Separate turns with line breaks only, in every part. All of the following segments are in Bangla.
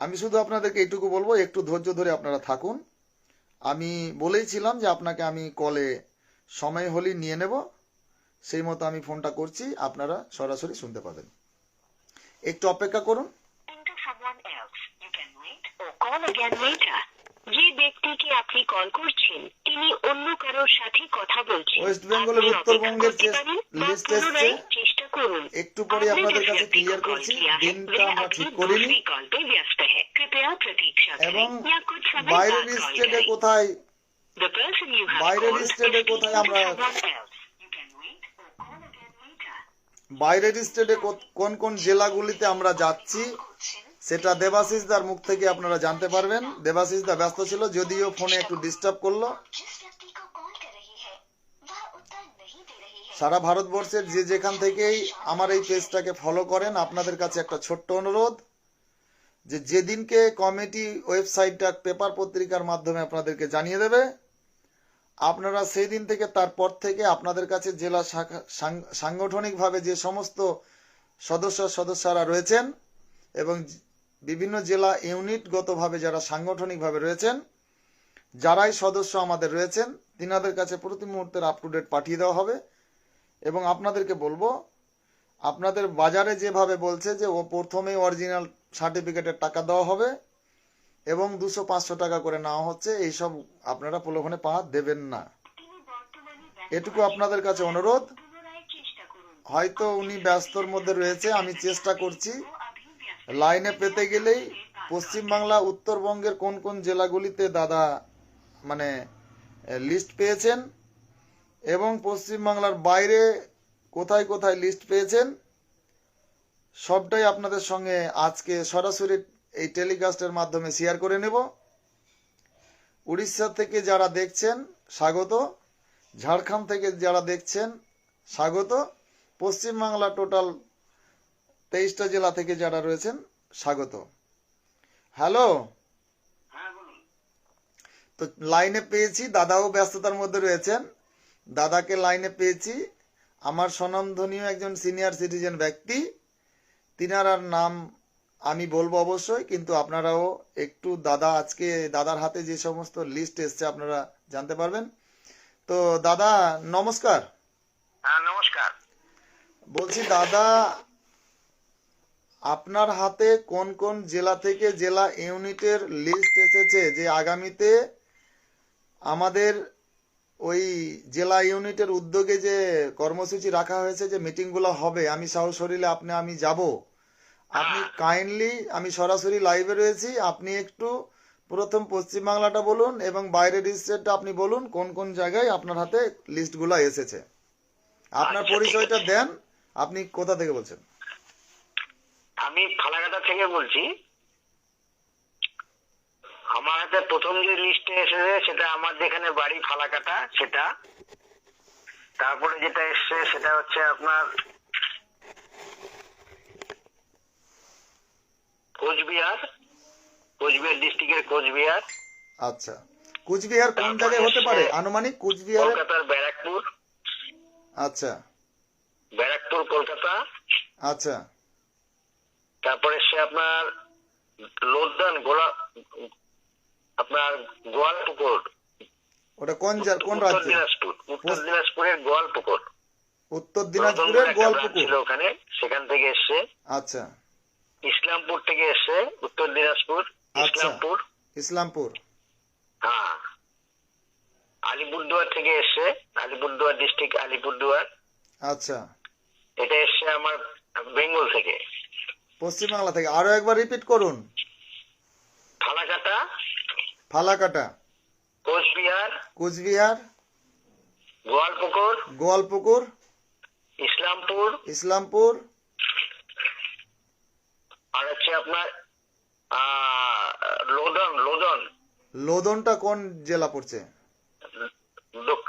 আমি শুধু আপনাদেরকে এইটুকু বলব একটু ধৈর্য ধরে আপনারা থাকুন। আমি বলেইছিলাম যে আপনাকে আমি কলে সময় হলেই নিয়ে নেব। সেই মতো আমি ফোনটা করছি আপনারা সরাসরি শুনতে পাবেন। একটু অপেক্ষা করুন।
যে ব্যক্তিকে আপনি কল করছেন তিনি অন্য কারোর সাথে কথা বলছেন।
ওয়েস্ট বেঙ্গলের উত্তরবঙ্গের লিস্ট এসছে।
চেষ্টা করুন।
একটু পরে আপনাদের কাছে ক্লিয়ার করছি। দিনটা আমরা ঠিক করিনি। এবং বাইরের স্টেটে কোথায়? বাইরের স্টেটে কোথায় আমরা বাইরের স্টেটে কোন কোন জেলাগুলিতে আমরা যাচ্ছি সেটা দেবাশিস দার মুখ থেকে আপনারা জানতে পারবেন। দেবাশিস দা ব্যস্ত ছিল যদিও ফোনে একটু ডিস্টার্ব করল। সারা ভারতবর্ষের যে যেখান থেকেই আমার এই পেজটাকে ফলো করেন আপনাদের কাছে একটা ছোট্ট অনুরোধ। যে যেদিনকে কমিটি ওয়েবসাইটটা, পেপার পত্রিকার মাধ্যমে আপনাদেরকে জানিয়ে দেবে, আপনারা সেই দিন থেকে তারপর থেকে আপনাদের কাছে জেলা সাংগঠনিকভাবে যে সমস্ত সদস্য সদস্যরা রয়েছেন এবং বিভিন্ন জেলা ইউনিটগতভাবে যারা সাংগঠনিকভাবে রয়েছেন, যারাই সদস্য আমাদের রয়েছেন, তিনাদের কাছে প্রতি মুহূর্তের আপ টু ডেট পাঠিয়ে দেওয়া হবে এবং আপনাদেরকে বলব আপনাদের বাজারে যেভাবে বলছে যে ও প্রথমেই অরিজিনাল সার্টিফিকেটের টাকা দেওয়া হবে এবং দুশো পাঁচশো টাকা করে নেওয়া হচ্ছে, এইসব আপনারা প্রলোভনে পা দেবেন না। এটুকু আপনাদের কাছে অনুরোধ। হয়তো উনি ব্যস্তর মধ্যে রয়েছে, আমি চেষ্টা করছি। লাইনে পেতে গেলেই পশ্চিমবাংলা, উত্তরবঙ্গের কোন কোন জেলাগুলিতে দাদা মানে লিস্ট পেয়েছেন এবং পশ্চিমবাংলার বাইরে কোথায় কোথায় লিস্ট পেয়েছেন? সবটাই আপনাদের সঙ্গে আজকে সরাসরি এই টেলিকাস্টের মাধ্যমে শেয়ার করে নেব। উড়িষ্যা থেকে যারা দেখছেন স্বাগত। ঝাড়খণ্ড থেকে যারা দেখছেন স্বাগত। পশ্চিমবাংলা টোটাল তেইশটা জেলা থেকে যারা রয়েছেন স্বাগত। হ্যালো তো লাইনে পেয়েছি দাদাও ব্যস্ততার মধ্যে রয়েছেন। দাদাকে লাইনে পেয়েছি। আমার স্বনামধনীয় একজন সিনিয়র সিটিজেন ব্যক্তি তিনারার নাম আমি বলব অবশ্যই কিন্তু আপনারাও একটু দাদা আজকে দাদার হাতে যে সমস্ত লিস্ট এসছে আপনারা জানতে পারবেন। তো দাদা নমস্কার।
হ্যাঁ নমস্কার।
বলছি দাদা আপনার হাতে কোন কোন জেলা থেকে জেলা ইউনিটের লিস্ট এসেছে যে আগামীতে আমাদের ওই জেলা ইউনিটের উদ্যোগে যে কর্মসূচি রাখা হয়েছে যে মিটিংগুলো হবে আমি সহশরীরে আপনি আমি যাব। আপনি কাইন্ডলি আমি সরাসরি লাইভে রয়েছি আপনি একটু প্রথম পশ্চিমবাংলাটা বলুন এবং বাইরের স্টেটটা আপনি বলুন কোন কোন জায়গায় আপনার হাতে লিস্টগুলো এসেছে। আপনার
আচ্ছা,
পরিচয়টা দেন আপনি কোথা থেকে বলছেন?
আমি ফালাকাটা থেকে বলছি। আমার হাতে প্রথম যে লিস্টে এসেছে সেটা আমার যেখানে বাড়ি ফালাকাটা সেটা। তারপরে যেটা এসছে সেটা হচ্ছে আপনার কোচবিহার কোচবিহার ডিস্ট্রিক্টের কোচবিহার।
আচ্ছা। কুচবিহার কোন জায়গায় হতে পারে? আনুমানিক কুচবিহারের
কলকাতার ব্যারাকপুর।
আচ্ছা।
ব্যারাকপুর কলকাতা।
আচ্ছা।
তারপরে সে আপনার লোকদান গোলা আপনার গোয়ালপুকুর
ওটা কোন কোন রাজ্যে?
দিনাজপুর। উত্তর দিনাজপুরের গোয়ালপুকুর
উত্তর দিনাজপুরের গোয়ালপুকুর
ছিল ওখানে সেখান থেকে এসছে
আচ্ছা।
ইসলামপুর থেকে এসছে উত্তর দিনাজপুর
আচ্ছা।
ইসলামপুর।
ইসলামপুর।
হ্যাঁ। আলিপুরদুয়ার থেকে এসছে আলিপুরদুয়ার ডিস্ট্রিক্ট আলিপুরদুয়ার।
আচ্ছা।
এটা এসছে আমার বেঙ্গল থেকে।
পশ্চিমবাংলা থেকে। আরও একবার রিপিট করুন।
ফালাকাটা
ফালাকাটা।
কোচবিহার।
কোচবিহার।
গোয়ালপুকুর।
গোয়ালপুকুর।
ইসলামপুর।
ইসলামপুর।
আর হচ্ছে আপনার লোদন লোদন।
লোদনটা কোন জেলা পড়ছে?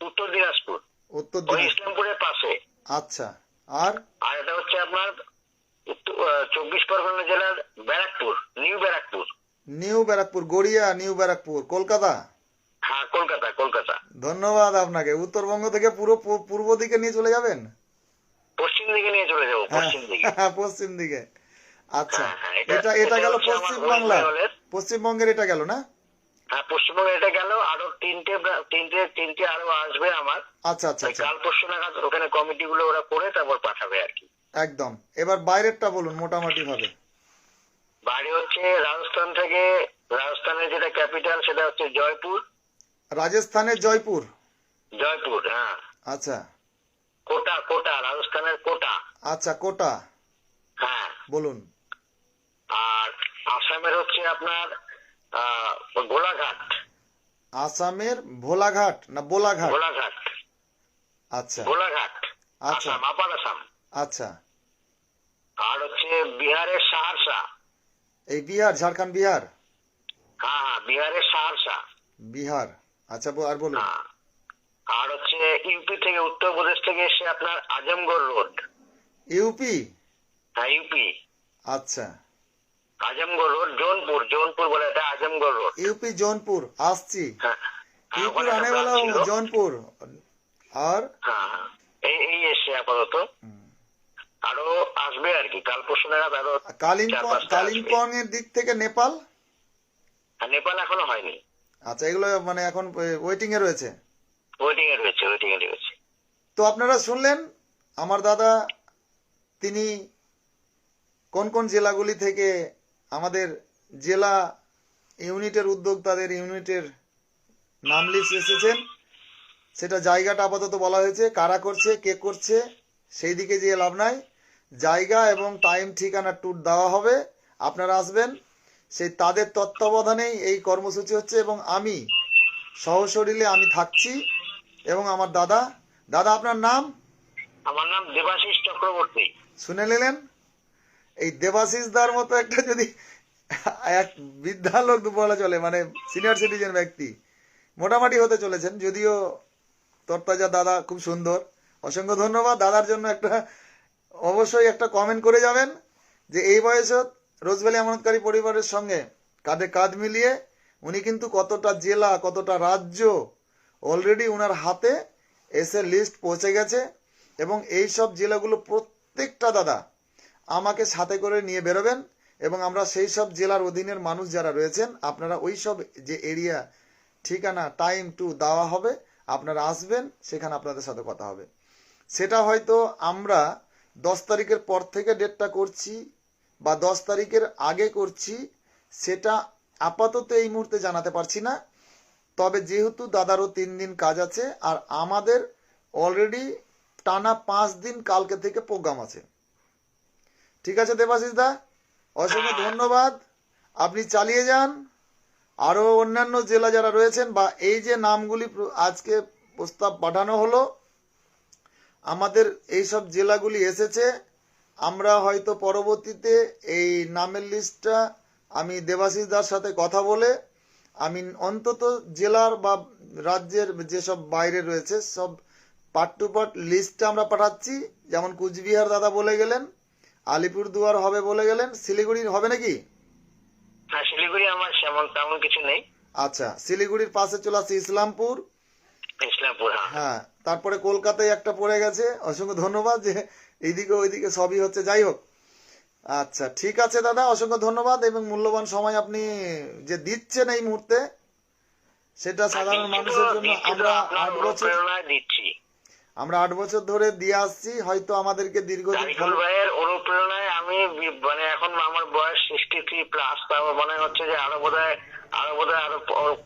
উত্তর দিনাজপুর।
উত্তর
ইসলামপুরের পাশে।
আচ্ছা। আর?
আর এটা হচ্ছে আপনার চব্বিশ পরগনা জেলার Barrackpore new Barrackpore.
New Barrackpore Garia new Barrackpore Kolkata?
হ্যাঁ কলকাতা কলকাতা।
ধন্যবাদ আপনাকে। উত্তরবঙ্গ থেকে পুরো পূর্ব দিকে নিয়ে চলে যাবেন?
পশ্চিম দিকে নিয়ে চলে যাব পশ্চিম দিকে।
হ্যাঁ, পশ্চিম দিকে। আচ্ছা
হ্যাঁ, হ্যাঁ,
এটা এটা গেল পশ্চিম বাংলা পশ্চিমবঙ্গের এটা গেল না?
হ্যাঁ পশ্চিমবঙ্গে এটা গেল আরও তিনটে তিনটে তিনটে আরও আসবে আমার।
আচ্ছা আচ্ছা আচ্ছা।
কাল পরশু নাগাদ ওখানে কমিটি গুলো ওরা করে তারপর পাঠাবে আর কি।
একদম। এবার বাইরেরটা বলুন মোটামুটি ভাবে
বাড়ি হচ্ছে রাজস্থান থেকে রাজস্থানের যেটা ক্যাপিটাল সেটা হচ্ছে জয়পুর।
রাজস্থানের জয়পুর?
জয়পুর হ্যাঁ।
আচ্ছা।
কোটা কোটা রাজস্থানের কোটা।
আচ্ছা কোটা।
হ্যাঁ।
বলুন।
আর আসামের হচ্ছে আপনার গোলাঘাট।
আসামের ভোলাঘাট? না বোলাঘাট?
গোলাঘাট
আচ্ছা।
গোলাঘাট
আচ্ছা।
আসাম আপার আসাম।
আচ্ছা।
আর হচ্ছে বিহারের সাহারসা।
এই বিহার ঝাড়খণ্ড বিহার?
হ্যাঁ, হ্যাঁ, বিহারের সাহারসা
বিহার। আচ্ছা আর বলুন।
হ্যাঁ, আর হচ্ছে ইউপি থেকে উত্তরপ্রদেশ থেকে এসে আপনার আজমগড় রোড।
ইউপি?
হ্যাঁ ইউপি।
আচ্ছা।
আজমগড় রোড জৌনপুর জৌনপুর বলে এটা আজমগড় রোড।
ইউপি জৌনপুর আসছি। ইউপি
আনে
वाला
আর? এই এসে আপাতত। আরও আসবে আর কি কাল পরশু নাগাদ আরও
কালিম্পং। কালিম্পং এর দিক থেকে নেপাল?
আর নেপাল এখনও হয়নি।
আচ্ছা এগুলো মানে এখন ওয়েটিং এ রয়েছে?
ওয়েটিং এ রয়েছে ওয়েটিং এ রয়েছে।
তো আপনারা শুনলেন আমার দাদা তিনি কোন কোন জেলাগুলি থেকে আমাদের জেলা ইউনিটের উদ্যোগ তাদের ইউনিটের নাম লিস্ট এসেছেন সেটা জায়গাটা আপাতত বলা হয়েছে কারা করছে কে করছে সেই দিকে যে লাভ নাই। জায়গা এবং টাইম ঠিকানা ট্যুর দেওয়া হবে। আপনারা আসবেন। সেই তাদের তত্ত্বাবধানেই এই কর্মসূচি হচ্ছে এবং আমি সহশরীরে আমি থাকছি এবং আমার দাদা। দাদা আপনার নাম?
আমার নাম দেবাশিস চক্রবর্তী।
শুনে নিলেন? এই দেবাশিস দার মতো একটা যদি এক বৃদ্ধা লোক বলা চলে মানে সিনিয়র সিটিজেন ব্যক্তি মোটামুটি হতে চলেছেন যদিও তরতাজা দাদা খুব সুন্দর। অসংখ্য ধন্যবাদ। দাদার জন্য একটা অবশ্যই একটা কমেন্ট করে যাবেন যে এই বয়সত রোজভ্যালি আমানতকারী পরিবারের সঙ্গে কাঁধে কাঁধ মিলিয়ে উনি কিন্তু কতটা জেলা, কতটা রাজ্য অলরেডি উনার হাতে এসে লিস্ট পৌঁছে গেছে এবং এই সব জেলাগুলো প্রত্যেকটা দাদা আমাকে সাথে করে নিয়ে বেরোবেন এবং আমরা সেই সব জেলার অধীনের মানুষ যারা রয়েছেন, আপনারা ওই সব যে এরিয়া ঠিকানা টাইম টু দেওয়া হবে, আপনারা আসবেন, সেখানে আপনাদের সাথে কথা হবে। সেটা হয়তো আমরা দশ তারিখের পর থেকে ডেটটা করছি বা দশ তারিখের আগে করছি, সেটা আপাতত এই মুহূর্তে জানাতে পারছি না। তবে যেহেতু দাদারও তিন দিন কাজ আছে আর আমাদের অলরেডি টানা পাঁচ দিন কালকে থেকে প্রোগ্রাম আছে। ঠিক আছে দেবাশিস দা? অসংখ্য ধন্যবাদ। আপনি চালিয়ে যান। আরও অন্যান্য জেলা যারা রয়েছেন বা এই যে নামগুলি আজকে প্রস্তাব পাঠানো হলো আমাদের এই সব জেলাগুলি এসেছে। আমরা হয়তো পরবর্তীতে এই নামের লিস্টটা আমি দেবাশিস দার সাথে কথা বলে আমি অন্তত জেলার বা রাজ্যের যেসব বাইরে রয়েছে সব পার্ট টু পার্ট লিস্টটা আমরা পাঠাচ্ছি। যেমন কুচবিহার দাদা বলে গেলেন আলিপুরদুয়ার হবে বলে গেলেন শিলিগুড়ির হবে নাকি?
হ্যাঁ শিলিগুড়ি আমার সেমন তেমন কিছু নেই।
আচ্ছা শিলিগুড়ির পাশে চলে আসছে ইসলামপুর।
ইসলামপুর হ্যাঁ।
হ্যাঁ তারপরে কলকাতায় একটা পড়ে গেছে অসংখ্য ধন্যবাদ যে এইদিকে ওইদিকে সবই হচ্ছে যাই হোক। আচ্ছা ঠিক আছে দাদা অসংখ্য ধন্যবাদ এবং মূল্যবান সময় আপনি যে দিচ্ছেন এই মুহূর্তে সেটা সাধারণ মানুষের জন্য আমরা আট বছর আমরা আট বছর ধরে দিয়ে আসছি হয়তো আমাদেরকে দীর্ঘদিন
ভাইয়ের অনুপ্রেরণায় আমি মানে এখন আমার বয়স সিক্সটি থ্রি প্লাস তাও মনে হচ্ছে যে আরও বোধ হয় আরও বোধ হয় আরও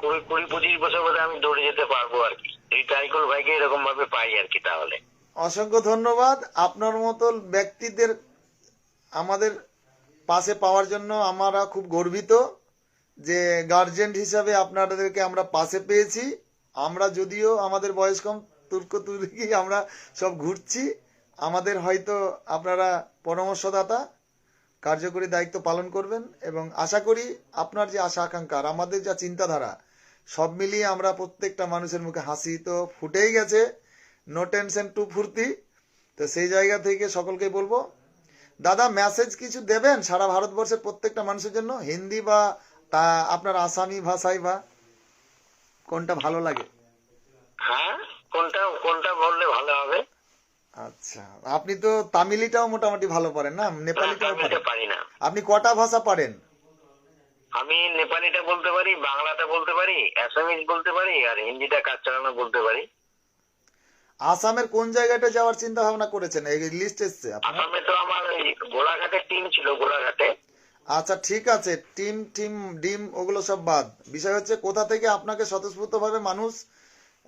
কুড়ি কুড়ি পঁচিশ বছর বোধ আমি দৌড়ে যেতে পারব আর কি। এই তারিকুল ভাইকে এরকম ভাবে পাই আর কি তাহলে।
অসংখ্য ধন্যবাদ। আপনার মতো ব্যক্তিদের আমাদের পাশে পাওয়ার জন্য আমরা খুব গর্বিত যে গার্জেন হিসাবে আপনাদেরকে আমরা পাশে পেয়েছি। আমরা যদিও আমাদের বয়স কম তুর্ক তুর্কি আমরা সব ঘুরছি। আমাদের হয়তো আপনারা পরামর্শদাতা, কার্যকরী দায়িত্ব পালন করবেন এবং আশা করি আপনার যে আশা আকাঙ্ক্ষা আর আমাদের যা চিন্তাধারা, সব মিলিয়ে আমরা প্রত্যেকটা মানুষের মুখে হাসি তো ফুটেই গেছে। নো টেনশন টু ফুর্তি। তো সেই জায়গা থেকে সকলকে বলব, দাদা মেসেজ কিছু দেবেন সারা ভারতবর্ষের প্রত্যেকটা মানুষের জন্য? হিন্দি বা তা আপনার আসামি ভাষায় বা কোনটা ভালো লাগে?
হ্যাঁ কোনটা কোনটা বললে ভালো হবে?
আচ্ছা আপনি তো তামিলিটাও মোটামুটি ভালো পারেন না? নেপালিটাও পারেন।
পারি না।
আপনি কটা ভাষা পারেন?
আমি নেপালিটা বলতে পারি বাংলাটা বলতে পারি অ্যাসামিজ বলতে পারি আর হিন্দিটা কাজ চালানো বলতে পারি।
আসামের কোন জায়গাটা যাওয়ার চিন্তা ভাবনা করেছেন? এই লিস্ট এসছে আপনার?
আসামে তো আমার ওই গোলাঘাটের টিম ছিল গোলাঘাটে।
আচ্ছা ঠিক আছে টিম টিম ডিম ওগুলো সব বাদ। বিষয় হচ্ছে কোথা থেকে আপনাকে স্বতঃস্ফূর্তভাবে মানুষ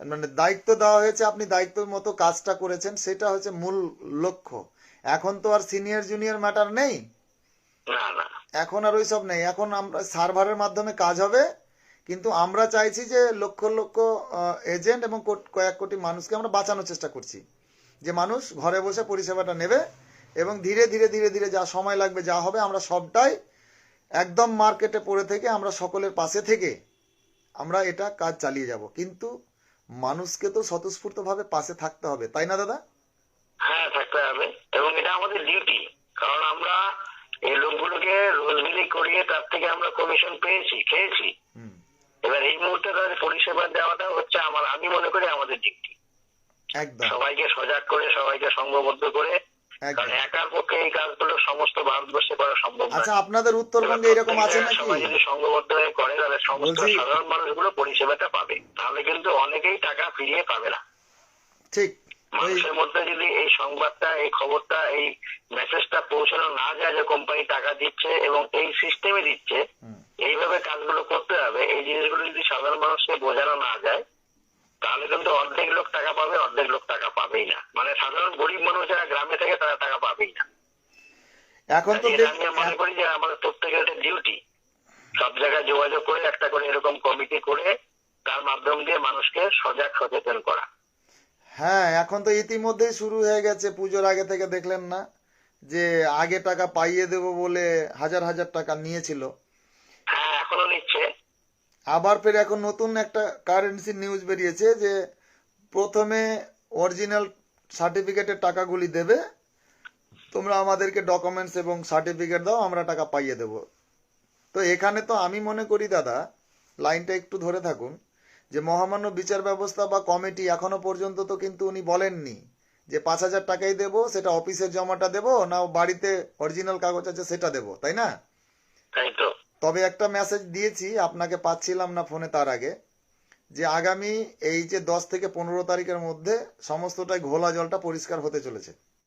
মানে দায়িত্ব দেওয়া হয়েছে আপনি দায়িত্ব মতো কাজটা করেছেন সেটা হচ্ছে মূল লক্ষ্য। এখন তো আর সিনিয়র জুনিয়র ম্যাটার নেই। এখন আর ওইসব নেই। এখন আমরা সার্ভারের মাধ্যমে কাজ হবে কিন্তু আমরা চাইছি যে লক্ষ লক্ষ এজেন্ট এবং কয়েক কোটি মানুষকে আমরা বাঁচানোর চেষ্টা করছি। যে মানুষ ঘরে বসে পরিষেবাটা নেবে এবং ধীরে ধীরে ধীরে ধীরে যা সময় লাগবে যা হবে আমরা সবটাই একদম মার্কেটে পড়ে থেকে আমরা সকলের পাশে থেকে আমরা এটা কাজ চালিয়ে যাব। কিন্তু মানুষকে তো স্বতঃস্ফূর্তভাবে পাশে থাকতে হবে তাই না দাদা?
হ্যাঁ থাকতে হবে। এবং এটা আমাদের ডিউটি কারণ আমরা এই লোকগুলোকে রোজ বিলি করিয়ে তার থেকে আমরা কমিশন পেয়েছি খেয়েছি। এবার এই মুহূর্তে তাদের পরিষেবা দেওয়াটা হচ্ছে আমার আমি মনে করি আমাদের ডিউটি
একদম।
সবাইকে সজাগ করে সবাইকে সংঘবদ্ধ করে কারণ একার পক্ষে এই কাজগুলো সমস্ত ভারতবর্ষে করা সম্ভব
আচ্ছা আপনাদের উত্তরবঙ্গে এরকম আছে নাকি?
সবাই যদি সংঘবদ্ধ হয়ে করে তাহলে সমস্ত সাধারণ মানুষগুলো পরিষেবাটা পাবে। তাহলে কিন্তু অনেকেই টাকা ফিরিয়ে পাবে না।
ঠিক।
মানুষের মধ্যে যদি এই সংবাদটা এই খবরটা এই মেসেজটা পৌঁছানো না যায় যে কোম্পানি টাকা দিচ্ছে এবং এই সিস্টেমে দিচ্ছে এইভাবে কাজগুলো করতে হবে। এই জিনিসগুলো যদি সাধারণ মানুষকে বোঝানো না যায় তাহলে কিন্তু অর্ধেক লোক টাকা পাবে অর্ধেক লোক টাকা পাবেই না। মানে সাধারণ গরিব মানুষ যারা গ্রামে থাকে তারা টাকা পাবেই না।
এখন তো
আমি মনে করি যে আমাদের প্রত্যেকের একটা ডিউটি সব জায়গায় যোগাযোগ করে একটা করে এরকম কমিটি করে তার মাধ্যম দিয়ে মানুষকে সজাগ সচেতন করা।
হ্যাঁ এখন তো ইতিমধ্যেই শুরু হয়ে গেছে পুজোর আগে থেকে দেখলেন না যে আগে টাকা পাইয়ে দেব বলে হাজার হাজার টাকা নিয়েছিল। আবার ফের এখন নতুন একটা কারেন্সি নিউজ বেরিয়েছে যে প্রথমে অরিজিনাল সার্টিফিকেটের টাকাগুলি দেবে। তোমরা আমাদেরকে ডকুমেন্টস এবং সার্টিফিকেট দাও, আমরা টাকা পাইয়ে দেব। তো এখানে তো আমি মনে করি দাদা লাইনটা একটু ধরে থাকুন, যে মহামান্য বিচার ব্যবস্থা বা কমিটি এখনও পর্যন্ত তো কিন্তু উনি বলেননি যে পাঁচ হাজার টাকাই দেবো, সেটা অফিসের জমাটা দেবো, না বাড়িতে অরিজিনাল কাগজ আছে সেটা দেবো, তাই না?
তাই তো।
তবে একটা মেসেজ দিয়েছি, আপনাকে পাচ্ছিলাম না ফোনে তার আগে, যে আগামী এই যে দশ থেকে পনেরো তারিখের মধ্যে সমস্তটাই ঘোলা জলটা পরিষ্কার হতে চলেছে।